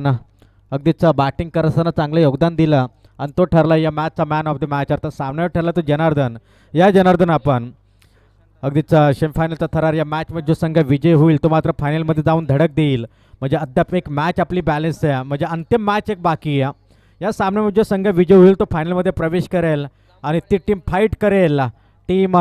ना अगदीच बॅटिंग करताना चांगलं योगदान दिलं. आणि तो ठरला या मॅचचा मॅन ऑफ द मॅच अर्थात सामन्यावर ठरला तो जनार्दन. या जनार्दन आपण अगदीच सेमीफायनलचा थरार या मॅचमध्ये जो संघ विजय होईल तो मात्र फायनलमध्ये जाऊन धडक देईल. म्हणजे अद्याप एक मॅच आपली बॅलेन्स आहे. म्हणजे अंतिम मॅच एक बाकी आहे. या सामन्यामध्ये जो संघ विजय होईल तो फायनलमध्ये प्रवेश करेल. आणि ती टीम फाईट करेल. टीम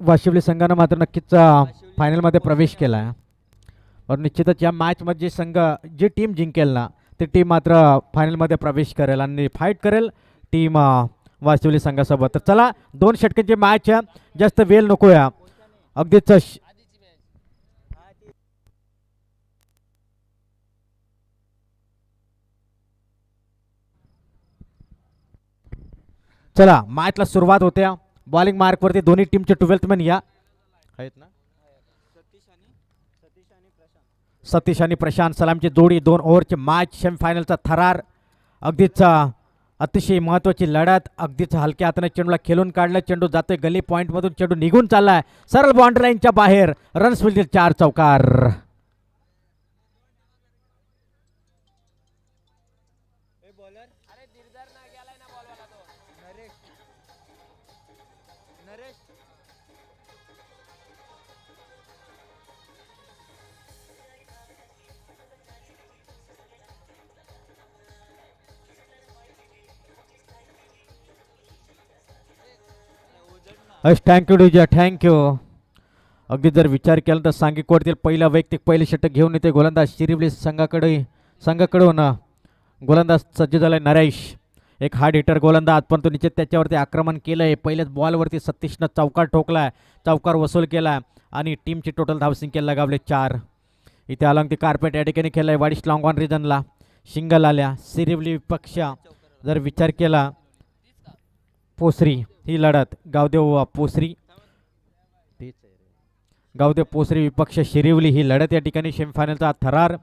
वाशिवली संघानं मात्र नक्कीच फायनलमध्ये प्रवेश केला आहे. पण निश्चितच या मॅचमध्ये जे संघ जी टीम जिंकेल ना ती टीम मात्र फायनलमध्ये प्रवेश करेल आणि फाईट करेल टीम वाशिवली संघासोबत. तर चला दोन षटकांची मॅच आहे. जास्त वेळ नको या अगदीच चला मॅचला सुरुवात होत्या बॉलिंग मार्कवरती दोन्ही टीमचे ट्वेल्थ मॅन या. आहेत ना? सतीश आणि प्रशांत सलामची जोडी दोन ओव्हरची मॅच सेमीफायनलचा थरार. अगदीच अतिशय महत्त्वाची लढत. अगदीच हलक्या हाताने चेंडूला खेळून काढलं. चेंडू जातोय गली पॉईंटमधून चेंडू निघून चाललाय. सरळ बाउंड्री लाईनच्या बाहेर. रन्स मिळतील चार चौकार. अश थँक्यू डीजे थँक्यू अगदी जर विचार केला तर सांगिकोडतील पहिला वैयक्तिक पहिले षटक घेऊन येते गोलंदाज शिरिवली संघाकडे संघाकडून. गोलंदाज सज्ज झालाय नरेश. एक हार्ड हिटर गोलंदाज परंतु निश्चित त्याच्यावरती आक्रमण केलं आहे पहिल्याच बॉलवरती सतीशनं चौकार ठोकलाय. चौकार वसूल केला आणि टीमची टोटल धावसंख्या लगावले चार. इथे अलॉंग ते कार्पेट या ठिकाणी आहे वाडिश लॉंग ऑन रिजनला शिंगल आल्या सिरिवली विपक्ष जर विचार केला पोसरी. ही लढत गावदेव पोसरी. गावदेव पोसरी विपक्ष शिरिवली ही लढत या ठिकाणी सेमीफायनलचा थरार.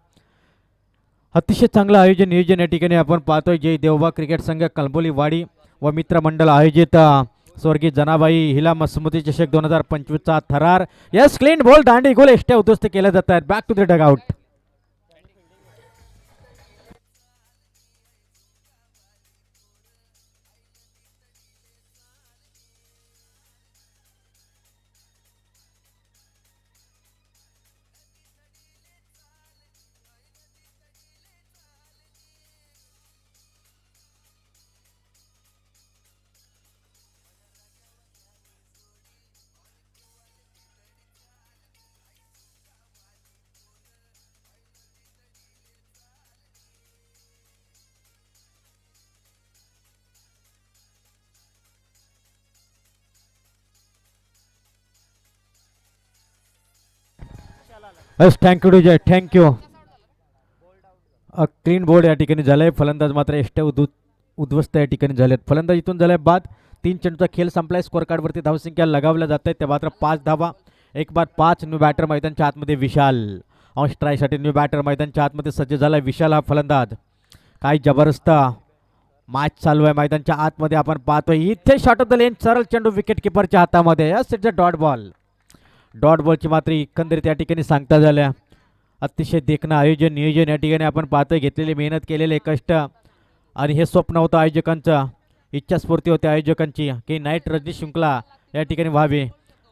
अतिशय चांगलं आयोजन नियोजन या ठिकाणी आपण पाहतोय. जय देवबा क्रिकेट संघ कलबोली वाडी व मित्रमंडळ आयोजित स्वर्गीय जनाबाई हिला मसमुदी चषक दोन हजार पंचवीसचा थरार. यस क्लीन बॉल दांडी गोल एष्ट्या उद्ध्वस्त केल्या जात आहेत back to the dugout bus thank you Vijay thank you clean bowled या ठिकाणी झालंय. फलंदाज मात्र एष्ट्या उद्व उद्ध्वस्त या ठिकाणी झालेत. फलंदाज इथून झालाय बाद तीन चेंडूचा खेळ संपलाय. स्कोअर कार्डवरती धावसंख्या लगावल्या जात आहेत. त्या मात्र पाच धावा एक बाद पाच न्यू बॅटर मैदानच्या आतमध्ये विशाल. ऑन स्ट्राईकसाठी न्यू बॅटर मैदानच्या आतमध्ये सज्ज झालाय विशाल हा फलंदाज. काय जबरदस्त मॅच चालू आहे मैदानच्या आतमध्ये. आपण पाहतोय इथे शॉट ऑफ द लेन सरळ चेंडू विकेट किपरच्या हातामध्ये. It's a dot ball dot बॉलची मात्र एकंदरीत या ठिकाणी सांगता झाल्या. अतिशय देखणं आयोजन नियोजन या ठिकाणी आपण पाहतोय घेतलेली मेहनत केलेले कष्ट आणि हे स्वप्न होतं आयोजकांचं. इच्छास्फूर्ती होती आयोजकांची की नाईट रजनी शृंखला या ठिकाणी व्हावी.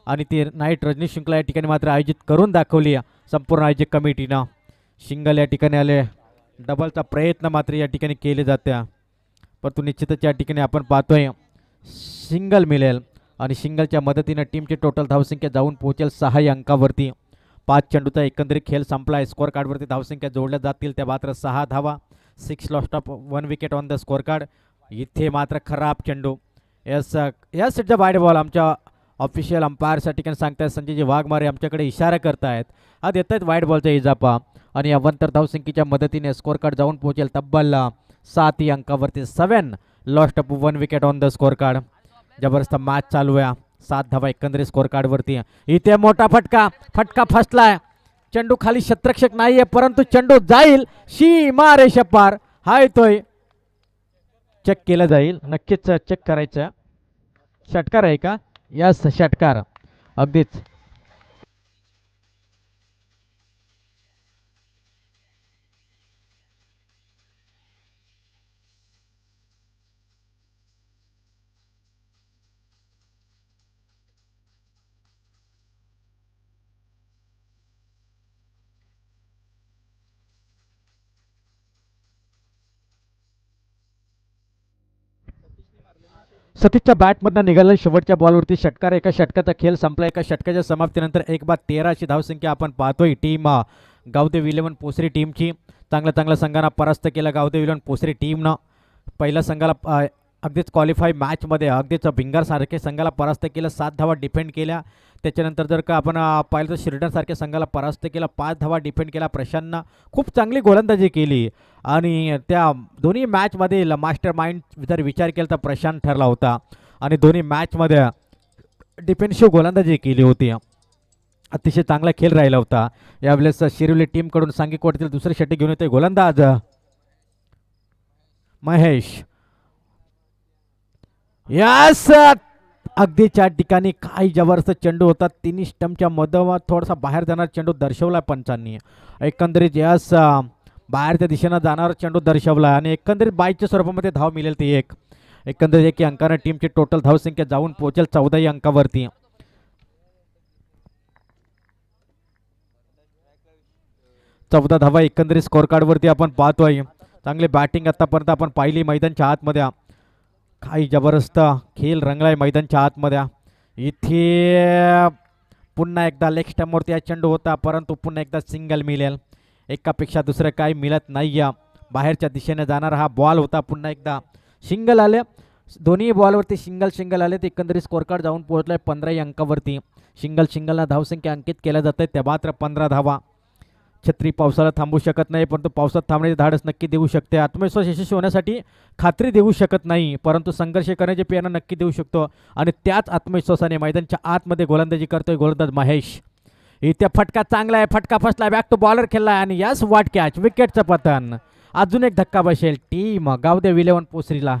आणि ती नाईट रजनी शृंखला या ठिकाणी मात्र आयोजित करून दाखवली संपूर्ण आयोजक कमिटीनं. शिंगल या ठिकाणी आले. डबलचा प्रयत्न मात्र या ठिकाणी केले जात्या. परंतु निश्चितच या ठिकाणी आपण पाहतोय सिंगल मिळेल. आणि सिंगलच्या मदतीनं टीमची टोटल धावसंख्या जाऊन पोहोचेल सहा अंकावरती. पाच चेंडूचा एकंदरीत खेळ संपला स्कोअर कार्डवरती धावसंख्या जोडल्या जातील त्या मात्र सहा धावा. Six lost of one wicket on the scorecard इथे मात्र खराब चेंडू. यस या सीटचा अ वाईड बॉल आमच्या ऑफिशियल अंपायरसाठी ठिकाणी सांगतायत संजयजी वाघमारे आमच्याकडे इशारा करतायत. हा देत आहेत वाईट बॉलचा इजापा आणि अवंतर धावसंख्येच्या मदतीने स्कोअर कार्ड जाऊन पोहोचेल तब्बल सात अंकावरती. Seven lost of one wicket on the scorecard जबरदस्त मॅच चालू आहे. सात धावा एकंदरीत स्कोअर कार्डवरती इथे मोठा फटका. फटका फसलाय. चेंडू खाली शत्रक्षक नाहीये परंतु चेंडू जाईल. शी मारे पार हा येतोय चेक केलं जाईल. नक्कीच चेक करायचं. षटकार आहे का? यस षटकार. अगदीच. सतीशच्या बॅटमधनं निघालेल्या शेवटच्या बॉलवरती षटकार एका षटकाचा खेळ संपला. एका षटकाच्या समाप्तीनंतर एक बाद तेराची धावसंख्या आपण पाहतोय. टीम गावदेव इलेव्हन पोसरी टीमची. चांगल्या चांगल्या संघांना परास्त केला गावदेव इलेव्हन पोसरी टीमनं. पहिल्या संघाला अगदीच क्वालिफाय मॅचमध्ये अगदीच भिंगारसारखे संघाला परास्त केलं सात धावा डिफेंड केल्या. त्याच्यानंतर जर का आपण पाहिलं तर शिर्डनसारख्या संघाला परास्त केला पाच धावा डिफेंड केला प्रशांतनं. खूप चांगली गोलंदाजी केली. आणि त्या दोन्ही मॅचमध्ये मास्टर माइंड जर विचार केला तर प्रशांत ठरला होता. आणि दोन्ही मॅचमध्ये डिफेन्सिव्ह गोलंदाजी केली होती. अतिशय चांगला खेळ राहिला होता. यावेळेस शिरवली टीमकडून सांगिक वाटतील दुसरे षटक घेऊन येते गोलंदाज. महेश. यस चार ठिकाणी काही जबरदस्त चेंडू होता तिन्ही स्टंपच्या मधोमध थोडासा बाहेर जाणार चेंडू दर्शवला पंचांनी. एकंदरीत यस बाहेरच्या दिशेनं जाणारा चेंडू दर्शवला आणि एकंदरीत बाईकच्या स्वरूपामध्ये धाव मिळेल ती एक. एकंदरीत एक अंकानं टीमची टोटल धावसंख्या जाऊन पोहोचेल चौदाही अंकावरती. चौदा धावा एकंदरीत स्कोअर कार्डवरती आपण पाहतोय. चांगली बॅटिंग आतापर्यंत आपण पाहिली मैदानच्या आतमध्ये. काही जबरदस्त खेळ रंगलाय मैदानच्या आतमध्ये. इथे पुन्हा एकदा लेग स्टंपवरती हा चेंडू होता परंतु पुन्हा एकदा सिंगल मिळेल. एकापेक्षा दुसरं काही मिळत नाही या बाहेरच्या दिशेने जाणारा हा बॉल होता पुन्हा एकदा. सिंगल आले. दोन्ही बॉलवरती सिंगल सिंगल आले. ते एकंदरीत स्कोरकार्ड जाऊन जाऊन पोहोचलाय पंधराही अंकावरती. सिंगल सिंगलला धावसंख्या अंकित केल्या जात आहे त्या मात्र पंधरा धावा. छत्री पावसाला थांबू शकत नाही परंतु पावसात थांबण्याचे धाडस नक्की देऊ शकते. आत्मविश्वास यशस्वी होण्यासाठी खात्री देऊ शकत नाही परंतु संघर्ष करण्याची प्रेरणा नक्की देऊ शकतो. आणि त्याच आत्मविश्वासाने मैदानच्या आतमध्ये गोलंदाजी करतोय गोलंदाज महेश. इथे फटका चांगला आहे फटका फसला बॅक टू बॉलर खेळला आणि याच वाट कॅच विकेटचं पतन. अजून एक धक्का बसेल टीम गावदेव विलेवन पोसरीला.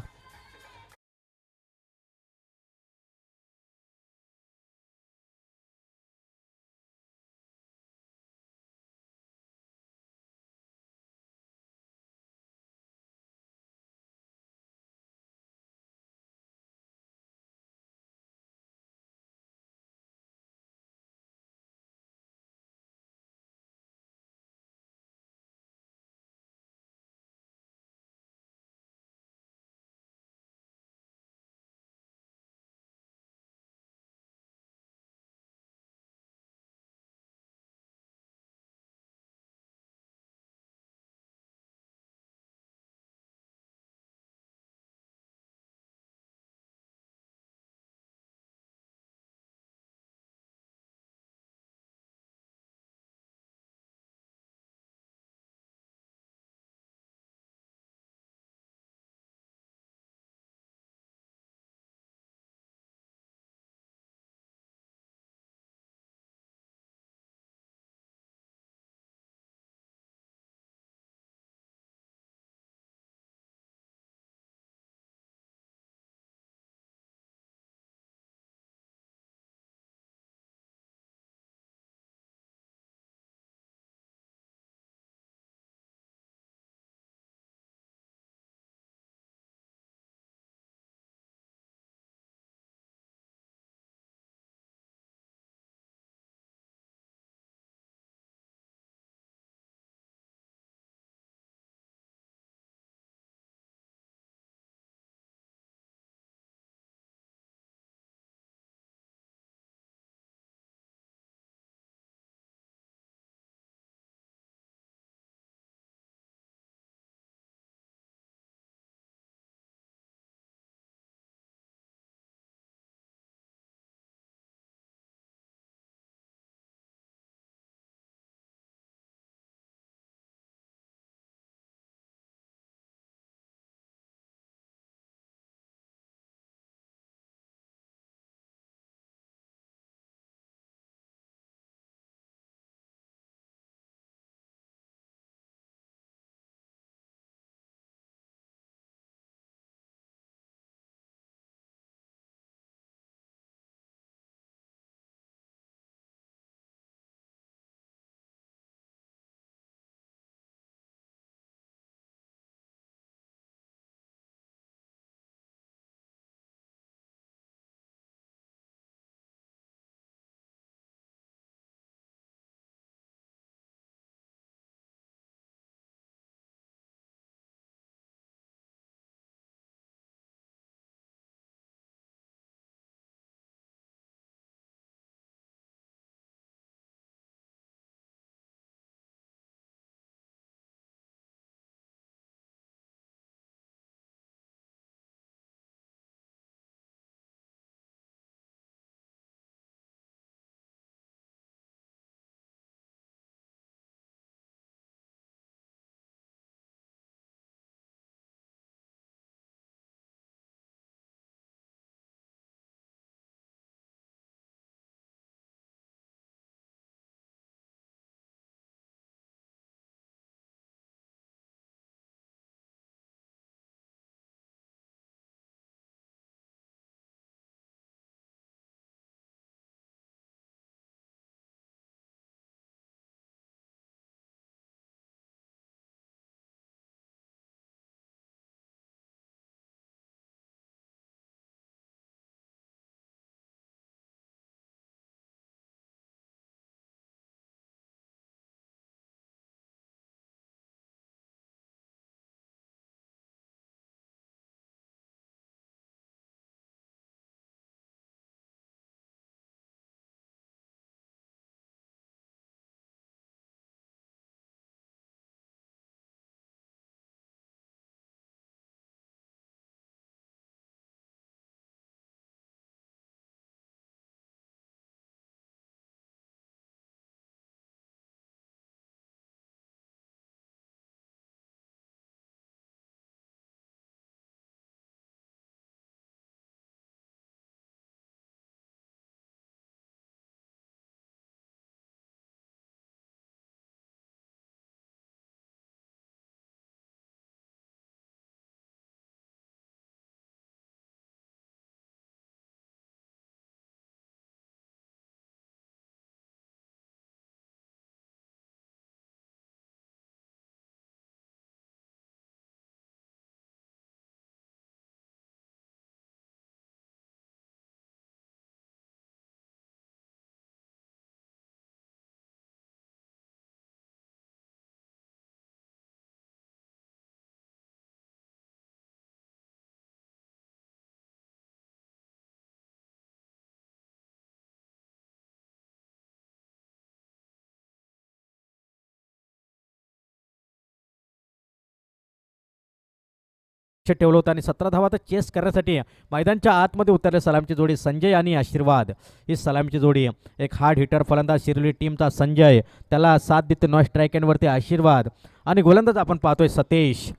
लक्ष ठेवलं होतं आणि सतरा धावा तर चेस करण्यासाठी मैदानच्या आतमध्ये उतरले सलामची जोडी संजय आणि आशीर्वाद. ही सलामची जोडी एक हार्ड हिटर फलंदाज शिरवली टीमचा संजय. त्याला साथ देते नॉ स्ट्राईक एंडवरती आशीर्वाद. आणि गोलंदाज आपण पाहतोय सतीश.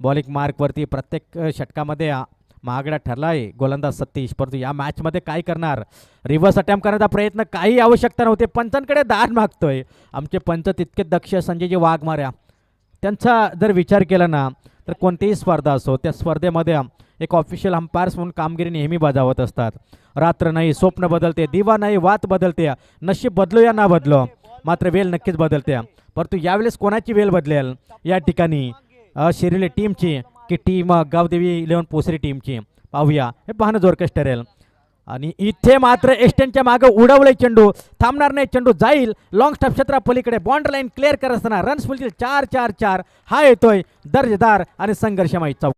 बॉलिंग मार्कवरती प्रत्येक षटकामध्ये महागडा ठरला आहे गोलंदाज सतीश. परंतु या मॅचमध्ये काय करणार? रिव्हर्स अटॅम्प करण्याचा प्रयत्न काही आवश्यकता नव्हते. पंचांकडे दान मागतोय. आमचे पंच तितके दक्ष संजयजी वाघमाऱ्या. त्यांचा जर विचार केला ना तर कोणतीही स्पर्धा असो त्या स्पर्धेमध्ये एक ऑफिशियल अंपायर्स म्हणून कामगिरी नेहमी बजावत असतात. रात्र नाही स्वप्न बदलते दिवा नाही वात बदलते नशीब बदलो या ना बदलो मात्र वेळ नक्कीच बदलते. परंतु यावेळेस कोणाची वेळ बदलेल? या ठिकाणी अ, शिरिले टीमची की टीम गावदेवी इलेव्हन पोसरी टीमची. पाहूया. हे पाहणं जोरकस ठरेल. आणि इथे मात्र एस्टनच्या मागे उडवले चेंडू. थांबणार नाही चेंडू जाईल. लॉंग स्टॉप क्षेत्रा पलीकडे. बॉन्ड लाईन क्लिअर करत असताना रन्स मिळतील चार चार चार. हा येतोय दर्जेदार आणि संघर्षमय चौक.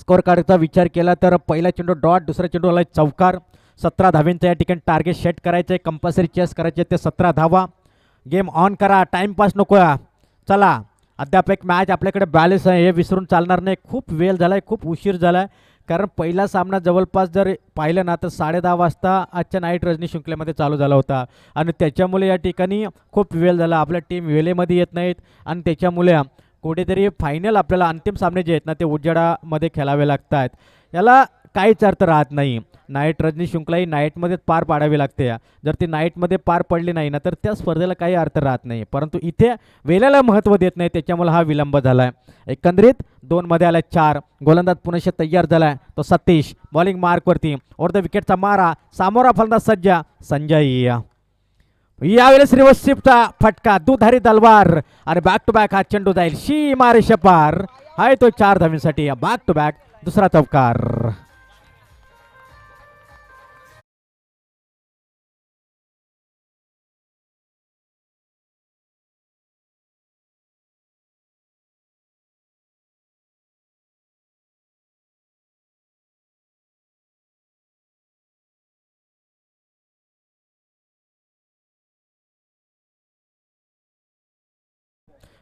स्कोअर कार्डचा विचार केला तर पहिला चेंडू डॉट दुसरा चेंडू आला चौकार. सतरा धावींचा या ठिकाणी टार्गेट सेट करायचं आहे कंपल्सरी चेस करायचे ते सतरा धावा. गेम ऑन करा. टाइमपास नको चला. अद्याप एक मॅच आपल्याकडे बॅलेन्स आहे. हे विसरून चालणार नाही. खूप वेळ झाला आहे खूप उशीर झाला आहे कारण पहिला सामना जवळपास जर पाहिलं ना तर साडे दहा वाजता आजच्या नाईट रजनी शृंखलेमध्ये चालू झाला होता. आणि त्याच्यामुळे या ठिकाणी खूप वेळ झाला. आपल्या टीम वेळेमध्ये येत नाहीत. आणि त्याच्यामुळे कुठेतरी फायनल आपल्याला अंतिम सामने जे आहेत ना ते उजेडामध्ये खेळावे लागत आहेत याला काहीच अर्थ राहत नाही. नाईट रजनी शृंखला ही नाईटमध्येच पार पाडावी लागते. जर ती नाईटमध्ये पार पडली नाही ना तर त्या स्पर्धेला काही अर्थ राहत नाही. परंतु इथे वेळेला महत्त्व देत नाही त्याच्यामुळे हा विलंब झाला आहे एकंदरीत दोनमध्ये आला चार. गोलंदाज पुनश्च तयार झाला आहे तो सतीश बॉलिंग मार्कवरती ओर द विकेटचा मारा. सामोरा फलंदाज सज्जा. संजय यावेळेस रिवर्स शिफ्टचा फटका दुधारी तलवार आणि बॅक टू बॅक हा चेंडू जाईल. शी मारे शपार. हाय तो चार धावींसाठी. बॅक टू बॅक दुसरा चौकार.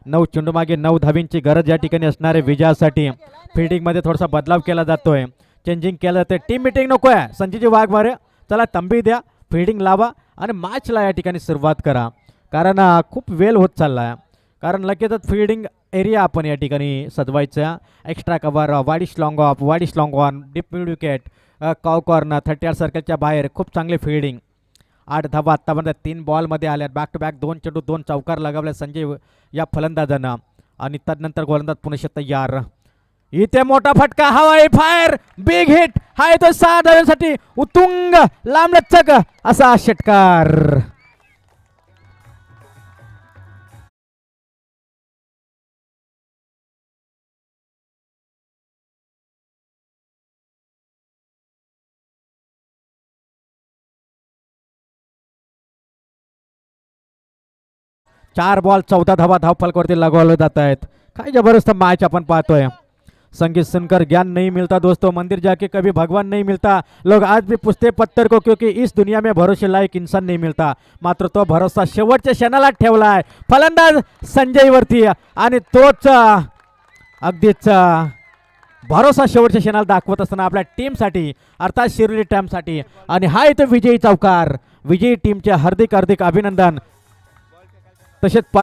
नऊ चेंडू मागे नऊ धावींची गरज या ठिकाणी असणारे विजयासाठी फिल्डिंगमध्ये थोडासा बदलाव केला जातोय. चेंजिंग केलं जाते टीम मिटिंग नको आहे. संजयजी वाघ मारे. चला तंबी द्या. फिल्डिंग लावा आणि मॅचला या ठिकाणी सुरुवात करा. कारण खूप वेल होत चालला आहे कारण लगेचच फिल्डिंग एरिया आपण या ठिकाणी सजवायचा. एक्स्ट्रा कव्हर वाडीश long off वाडीश long on deep mid wicket corner thirty R सर्कलच्या बाहेर खूप चांगली फिल्डिंग आठ धावा आत्तापर्यंत म्हणजे तीन बॉलमध्ये आल्यात. बॅक टू बॅक दोन चेंडू दोन चौकार लगावले संजय या फलंदाजानं. आणि तदनंतर गोलंदाज पुणे तयार इथे मोठा फटका हवाई फायर बिग हिट हा येतो सहा धाव्यांसाठी उतुंग लांबलचक असा षटकार. चार बॉल चौदा धावा धावफलकावरती लगवले जात आहेत. काय जबरदस्त मॅच आपण पाहतोय. संगीत सुनकर ज्ञान नहीं मिलता दोस्तों मंदिर जाके कभी भगवान नहीं मिलता लोग आज भी पूछते पत्थर को क्योंकि इस दुनिया में भरोसे लायक इंसान नहीं मिलता मात्र तो भरोसा शेवटच्या क्षणाला ठेवला आहे फलंदाज संजयवरती आणि तोच अगदीच भरोसा शेवटच्या क्षणाला दाखवत असताना आपल्या टीमसाठी अर्थात शिरोली टॅमसाठी. आणि हा येतो विजयी चौकार. विजयी टीमचे हार्दिक हार्दिक अभिनंदन. तसेच पा